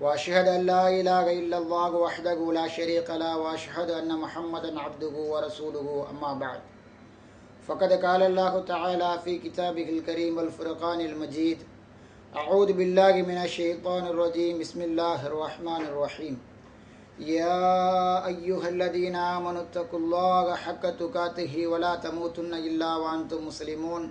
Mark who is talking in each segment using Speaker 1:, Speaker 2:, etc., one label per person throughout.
Speaker 1: وأشهد أن لا إله إلا الله وحده لا شريك له وأشهد أن محمدا عبده ورسوله أما بعد. فقد قال الله تعالى في كتابه الكريم والفرقان المجيد أعوذ بالله من الشيطان الرجيم بسم الله الرحمن الرحيم. يا أيها الذين آمنوا اتقوا الله حق تقاته ولا تموتن إلا وأنتم مسلمون.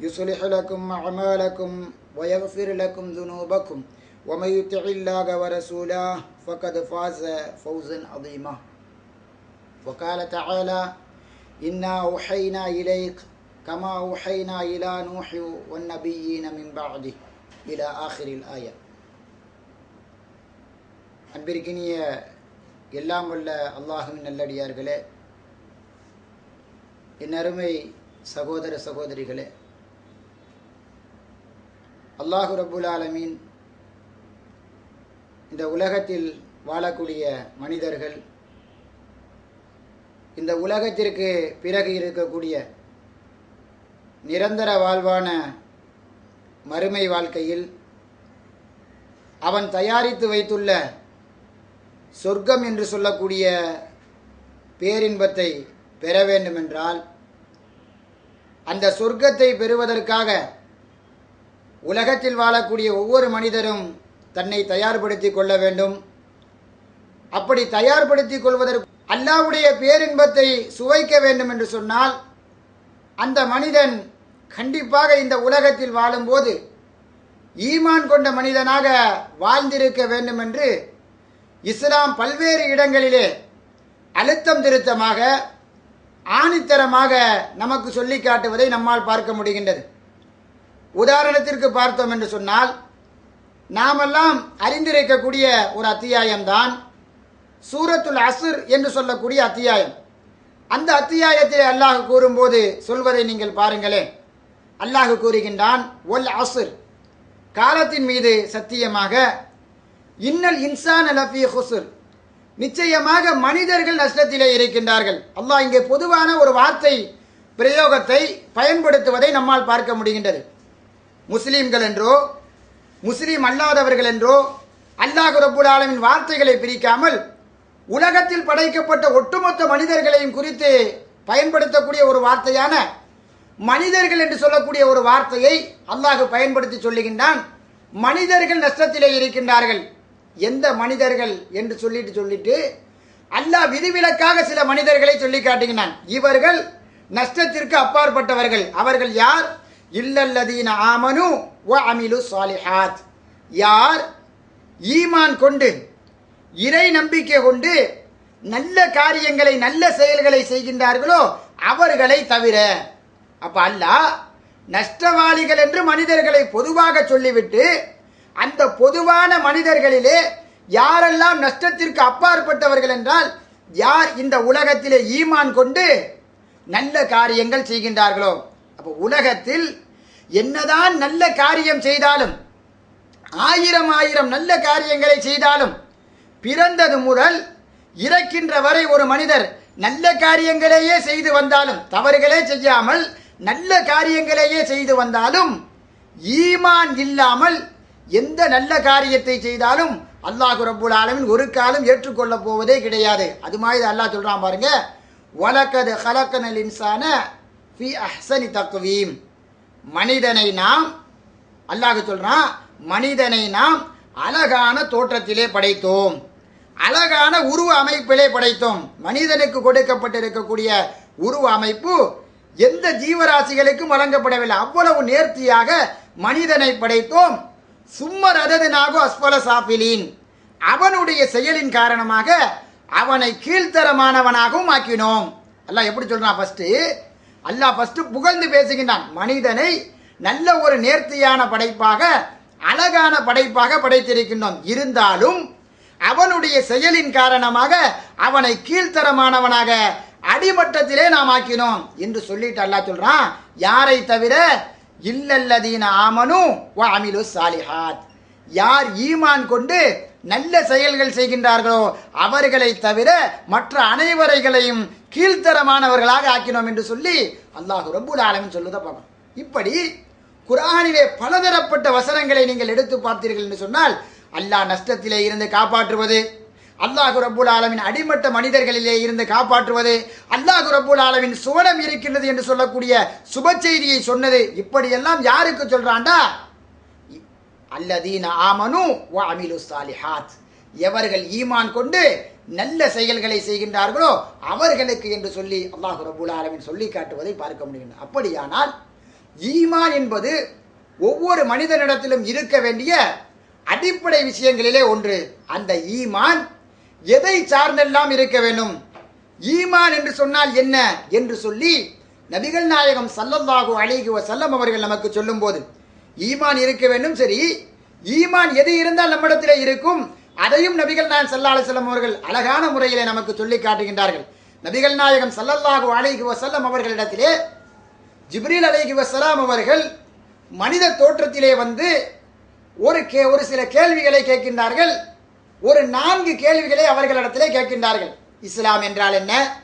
Speaker 1: يصلح لكم أعمالكم ويغفر لكم ذنوبكم ومن يطع الله ورسوله فقد فاز فوزا عظيما وقال تعالى إنا أوحينا إليك كما أوحينا إلى نوح والنبيين من بعده إلى آخر الآية அன்பிற்கினிய எல்லாம் உள்ள அல்லாஹுவின் நல்லடியார்களே என் அருமை சகோதர சகோதரிகளே அல்லாஹு ரபுல் ஆலமீன் இந்த உலகத்தில் வாழக்கூடிய மனிதர்கள் இந்த உலகத்திற்கு பிறகு இருக்கக்கூடிய நிரந்தர வாழ்வான மறுமை வாழ்க்கையில் அவன் தயாரித்து வைத்துள்ள சொர்க்கம் என்று சொல்லக்கூடிய பேரின்பத்தை பெற வேண்டுமென்றால் அந்த சொர்க்கத்தை பெறுவதற்காக உலகத்தில் வாழக்கூடிய ஒவ்வொரு மனிதரும் தன்னை தயார்படுத்தி கொள்ள வேண்டும். அப்படி தயார்படுத்தி கொள்வதற்கு அல்லாவுடைய பேரின்பத்தை சுவைக்க வேண்டும் என்று சொன்னால் அந்த மனிதன் கண்டிப்பாக இந்த உலகத்தில் வாழும்போது ஈமான் கொண்ட மனிதனாக வாழ்ந்திருக்க வேண்டும் என்று இஸ்லாம் பல்வேறு இடங்களிலே அழுத்தம் திருத்தமாக ஆணித்தரமாக நமக்கு சொல்லி காட்டுவதை நம்மால் பார்க்க முடிகின்றது. உதாரணத்திற்கு பார்த்தோம் என்று சொன்னால் நாமெல்லாம் அறிந்திருக்கக்கூடிய ஒரு அத்தியாயம்தான் சூரத்துல் அசுர் என்று சொல்லக்கூடிய அத்தியாயம். அந்த அத்தியாயத்தில் அல்லாஹ் கூறும்போது சொல்வதை நீங்கள் பாருங்களேன். அல்லாஹ் கூறுகின்றான் ஒல் அசுர் காலத்தின் மீது சத்தியமாக இன்னல் இன்சான் அலஃபி ஹுசுர் நிச்சயமாக மனிதர்கள் நஷ்டத்திலே இருக்கின்றார்கள். அல்லாஹ் இங்கே பொதுவான ஒரு வார்த்தை பிரயோகத்தை பயன்படுத்துவதை நம்மால் பார்க்க முடிகின்றது. முஸ்லீம்கள் என்றோ முஸ்லீம் அல்லாதவர்கள் என்றோ அல்லாஹ் ரபுல் ஆலமின் வார்த்தைகளை பிரிக்காமல் உலகத்தில் படைக்கப்பட்ட ஒட்டுமொத்த மனிதர்களையும் குறித்து பயன்படுத்தக்கூடிய ஒரு வார்த்தையான மனிதர்கள் என்று சொல்லக்கூடிய ஒரு வார்த்தையை அல்லாஹ் பயன்படுத்தி சொல்லுகின்றான். மனிதர்கள் நஷ்டத்திலே இருக்கின்றார்கள். எந்த மனிதர்கள் என்று சொல்லிட்டு சொல்லிட்டு அல்லாஹ் விதிவிலக்காக சில மனிதர்களை சொல்லி காட்டுகின்றான். இவர்கள் நஷ்டத்திற்கு அப்பாற்பட்டவர்கள். அவர்கள் யார்? இல்லல்லதீன ஆமனு வ அமிலு சாலிஹாத். யார் ஈமான் கொண்டு இறை நம்பிக்கை கொண்டு நல்ல காரியங்களை நல்ல செயல்களை செய்கின்றார்களோ அவர்களை தவிர அப்ப அல்லாஹ் நஷ்டவாளிகள் என்று மனிதர்களை பொதுவாக சொல்லிவிட்டு அந்த பொதுவான மனிதர்களிலே யாரெல்லாம் நஷ்டத்திற்கு அப்பாற்பட்டவர்கள் என்றால் யார் இந்த உலகத்திலே ஈமான் கொண்டு நல்ல காரியங்கள் செய்கின்றார்களோ? அப்போ உலகத்தில் என்னதான் நல்ல காரியம் செய்தாலும் ஆயிரம் ஆயிரம் நல்ல காரியங்களை செய்தாலும் பிறந்தது முதல் இறக்கின்ற வரை ஒரு மனிதர் நல்ல காரியங்களையே செய்து வந்தாலும் தவறுகளே செய்யாமல் நல்ல காரியங்களையே செய்து வந்தாலும் ஈமான் இல்லாமல் எந்த நல்ல காரியத்தை செய்தாலும் அல்லாஹு ரபுல் ஆலமின் ஒரு காலம் ஏற்றுக்கொள்ளப் போவதே கிடையாது. அது மாதிரி அல்லாஹ் சொல்கிறான் பாருங்க வலக்கது ஹலக்கனல் இன்சான ஃபி அஹ்சனி தக்வீம். மனிதனை நாம் அல்லாஹ் சொல்கிறான் மனிதனை நாம் அழகான தோற்றத்திலே படைத்தோம். அழகான உருவ அமைப்பிலே படைத்தோம். மனிதனுக்கு கொடுக்கப்பட்டிருக்கக்கூடிய உருவ அமைப்பு எந்த ஜீவராசிகளுக்கும் வழங்கப்படவில்லை. அவ்வளவு நேர்த்தியாக மனிதனை படைத்தோம். சும்ம அததனாகு அஸ்பல சாப்பிலீன் அவனுடைய செயலின் காரணமாக அவனை கீழ்த்தரமானவனாகவும் ஆக்கினோம். எல்லாம் எப்படி சொல்றான் ஃபர்ஸ்ட் அல்லாஹ் ஃபஸ்ட்டு புகழ்ந்து பேசுகின்றான். மனிதனை நல்ல ஒரு நேர்த்தியான படைப்பாக அழகான படைப்பாக படைத்திருக்கின்றோம். இருந்தாலும் அவனுடைய செயலின் காரணமாக அவனை கீழ்த்தரமானவனாக அடிமட்டத்திலே நாம் ஆக்கினோம் என்று சொல்லிட்டு அல்லாஹ் சொல்றான். யாரை தவிர இல்லல்லதீன ஆமனு வ அமிலு சாலிஹாத் யார் ஈமான் கொண்டு நல்ல செயல்கள் செய்கின்றார்களோ அவர்களை தவிர மற்ற அனைவரைகளையும் கீழ்த்தரமானவர்களாக ஆக்கினோம் என்று சொல்லி அல்லாஹ் ரப்புல் ஆலமின் சொல்லுதை பார்க்கணும். இப்படி குர்ஆனிலே பலதரப்பட்ட வசனங்களை நீங்கள் எடுத்து பார்த்தீர்கள் என்று சொன்னால் அல்லாஹ் நஷ்டத்திலே இருந்து காப்பாற்றுவது அல்லாஹ் ரபுல் ஆலமின் அடிமட்ட மனிதர்களிலே இருந்து காப்பாற்றுவது அல்லாஹ் ரபுல் ஆலமின் சுவனம் இருக்கின்றது என்று சொல்லக்கூடிய சுப செய்தியை சொன்னது இப்படியெல்லாம் யாருக்கு சொல்றான்டா? அல்லதீன ஆமனு வ அமிலு சாலிஹாத். எவர்கள் ஈமான் கொண்டு நல்ல செயல்களை செய்கின்றார்களோ அவர்களுக்கு என்று சொல்லி அல்லாஹ் ரபுல் ஆலமின் சொல்லி காட்டுவதை பார்க்க முடியும். அப்படியானால் ஈமான் என்பது ஒவ்வொரு மனிதனிடத்திலும் இருக்க வேண்டிய அடிப்படை விஷயங்களிலே ஒன்று. அந்த ஈமான் எதை சார்ந்தெல்லாம் இருக்க வேண்டும்? ஈமான் என்று சொன்னால் என்ன? என்று சொல்லி நபிகள் நாயகம் சல்லல்லாஹு அழகுவ செல்லம் அவர்கள் நமக்கு சொல்லும்போது ஈமான் இருக்க வேண்டும் சரி. ஈமான் எது இருந்தால் நம்மிடத்தில் இருக்கும். அதையும் நபிகள் நாயகம் சல்லா அலிஸ்லாம் அவர்கள் அழகான முறையிலே நமக்கு சொல்லி காட்டுகின்றார்கள். நபிகள் நாயகம் சல்லல்லாஹு அலைஹி வசல்லம் அவர்களிடத்திலே ஜிப்ரீல் அலைஹி வசலாம் அவர்கள் மனித தோற்றத்திலே வந்து ஒரு கே ஒரு சில கேள்விகளை கேட்கின்றார்கள். ஒரு நான்கு கேள்விகளை அவர்களிடத்திலே கேட்கின்றார்கள். இஸ்லாம் என்றால் என்ன?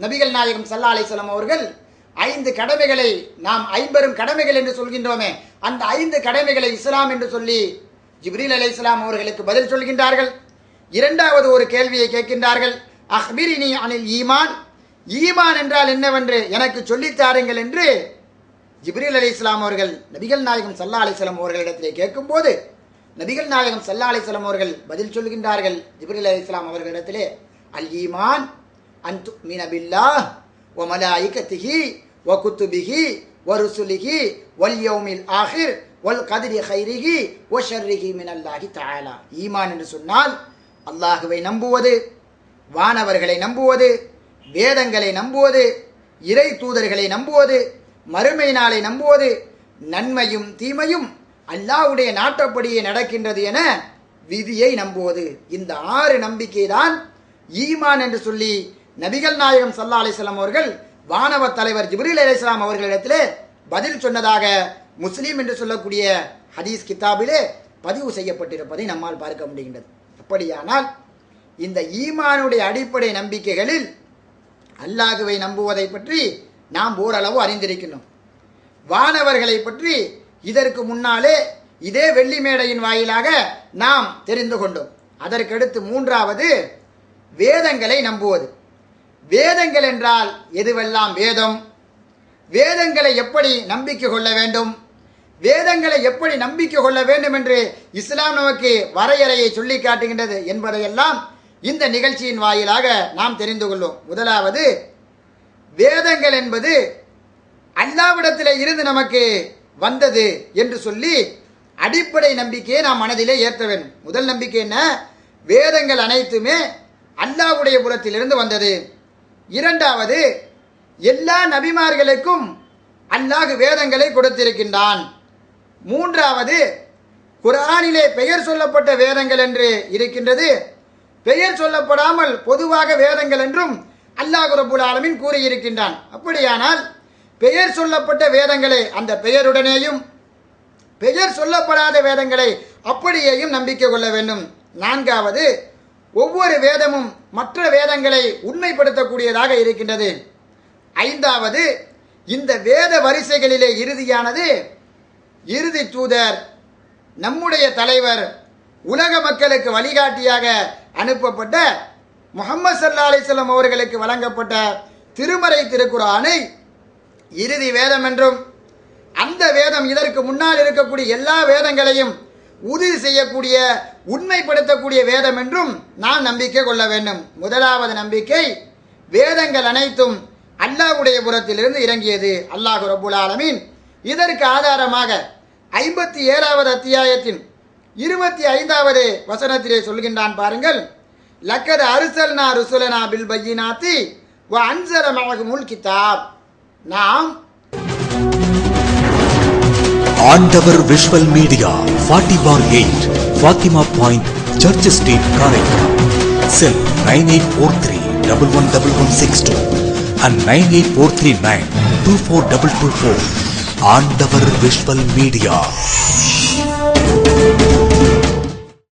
Speaker 1: நபிகள் நாயகம் சல்லா அலிஸ்லாம் அவர்கள் ஐந்து கடமைகளை நாம் ஐம்பெரும் கடமைகள் என்று சொல்கின்றோமே அந்த ஐந்து கடமைகளை இஸ்லாம் என்று சொல்லி ஜிப்ரீல் அலை இஸ்லாம் அவர்களுக்கு பதில் சொல்கின்றார்கள். இரண்டாவது ஒரு கேள்வியை கேட்கின்றார்கள். அஹ்பிரினி அனில் ஈமான்? ஈமான் என்றால் என்னவென்று எனக்கு சொல்லித் தாருங்கள் என்று ஜிப்ரீல் அலி இஸ்லாம் அவர்கள் நபிகள் நாயகம் சல்லா அலிஸ்லாம் அவர்களிடத்திலே கேட்கும்போது நபிகள் நாயகம் சல்லா அலிஸ்லாம் அவர்கள் பதில் சொல்கின்றார்கள். ஜிப்ரீல் அலி இஸ்லாம் அவர்களிடத்திலே அல் ஈமான் அன்து மீனபில்லா ஒ மலாயிகத்திஹி ஒ குத்துபிகி வருசுலிகி வல்யோமில் யௌமில் ஆஹிர் ஒல் கதிரி ஹைரிகி ஒ ஷர்ரிகி மினல்லாஹி தாயலா ஈமான் என்று சொன்னால் அல்லாஹுவை நம்புவது வானவர்களை நம்புவது வேதங்களை நம்புவது இறை தூதர்களை நம்புவது மறுமை நாளை நம்புவது நன்மையும் தீமையும் அல்லாஹ்வுடைய நாட்டப்படியே நடக்கின்றது என விதியை நம்புவது. இந்த ஆறு நம்பிக்கை தான் ஈமான் என்று சொல்லி நபிகள் நாயகம் சல்லா அலிஸ்லாம் அவர்கள் வானவ தலைவர் ஜிப்ரீல் அலிஸ்லாம் அவர்களிடத்திலே பதில் சொன்னதாக முஸ்லீம் என்று சொல்லக்கூடிய ஹதீஸ் கிதாபிலே பதிவு செய்யப்பட்டிருப்பதை நம்மால் பார்க்க முடிகின்றது. அப்படியானால் இந்த ஈமானுடைய அடிப்படை நம்பிக்கைகளில் அல்லாஹுவை நம்புவதை பற்றி நாம் ஓரளவு அறிந்திருக்கின்றோம். வானவர்களை பற்றி இதற்கு முன்னாலே இதே வெள்ளி மேடையின் வாயிலாக நாம் தெரிந்து கொண்டோம். அதற்கடுத்து மூன்றாவது வேதங்களை நம்புவது. வேதங்கள் என்றால் எதுவெல்லாம் வேதம்? வேதங்களை எப்படி நம்பிக்கை கொள்ள வேண்டும்? வேதங்களை எப்படி நம்பிக்கை கொள்ள வேண்டும் என்று இஸ்லாம் நமக்கு வரையறையை சொல்லி காட்டுகின்றது என்பதையெல்லாம் இந்த நிகழ்ச்சியின் வாயிலாக நாம் தெரிந்து கொள்வோம். முதலாவது வேதங்கள் என்பது அல்லாவிடத்தில் இருந்து நமக்கு வந்தது என்று சொல்லி அடிப்படை நம்பிக்கையை நாம் மனதிலே ஏற்ற வேண்டும். முதல் நம்பிக்கை என்ன? வேதங்கள் அனைத்துமே அல்லாவுடைய புறத்திலிருந்து வந்தது. இரண்டாவது எல்லா நபிமார்களுக்கும் அல்லாஹ் வேதங்களை கொடுத்திருக்கின்றான். மூன்றாவது குர்ஆனிலே பெயர் சொல்லப்பட்ட வேதங்கள் என்று இருக்கின்றது. பெயர் சொல்லப்படாமல் பொதுவாக வேதங்கள் என்றும் அல்லாஹ் ரபுல் ஆலமின் கூறியிருக்கின்றான். அப்படியானால் பெயர் சொல்லப்பட்ட வேதங்களை அந்த பெயருடனேயும் பெயர் சொல்லப்படாத வேதங்களை அப்படியேயும் நம்பிக்கை கொள்ள வேண்டும். நான்காவது ஒவ்வொரு வேதமும் மற்ற வேதங்களை உண்மைப்படுத்தக்கூடியதாக இருக்கின்றது. ஐந்தாவது இந்த வேத வரிசைகளிலே இறுதியானது இறுதி தூதர் நம்முடைய தலைவர் உலக மக்களுக்கு வழிகாட்டியாக அனுப்பப்பட்ட முகமது சல்லா அலிஸ்லாம் அவர்களுக்கு வழங்கப்பட்ட திருமறை திருக்குறானை இறுதி வேதம் என்றும் அந்த வேதம் இதற்கு முன்னால் இருக்கக்கூடிய எல்லா வேதங்களையும் உறுதி செய்யக்கூடிய உண்மைப்படுத்தக்கூடிய வேதம் என்றும் நாம் நம்பிக்கை கொள்ள வேண்டும். முதலாவது நம்பிக்கை வேதங்கள் அனைத்தும் அல்லாஹ்வுடைய புறத்திலிருந்து இறங்கியது. அல்லாஹ் ரபுல் ஆலமீன். இதற்கு ஆதாரமாக ஐம்பத்தி ஏழாவது அத்தியாயத்தின் இருபத்தி ஐந்தாவது வசனத்திலே சொல்கின்றான் பாருங்கள். லக்கத அரிசல்னா ருசுலனா பில் பையினாத்தி வ அன்சர மழகுமுல் கிதாப். நாம்
Speaker 2: Andavar visual media forty four eight Fathima point church street Karaikal cell nine eight four three double one double one six two and nine eight four three nine two four double two four Andavar visual media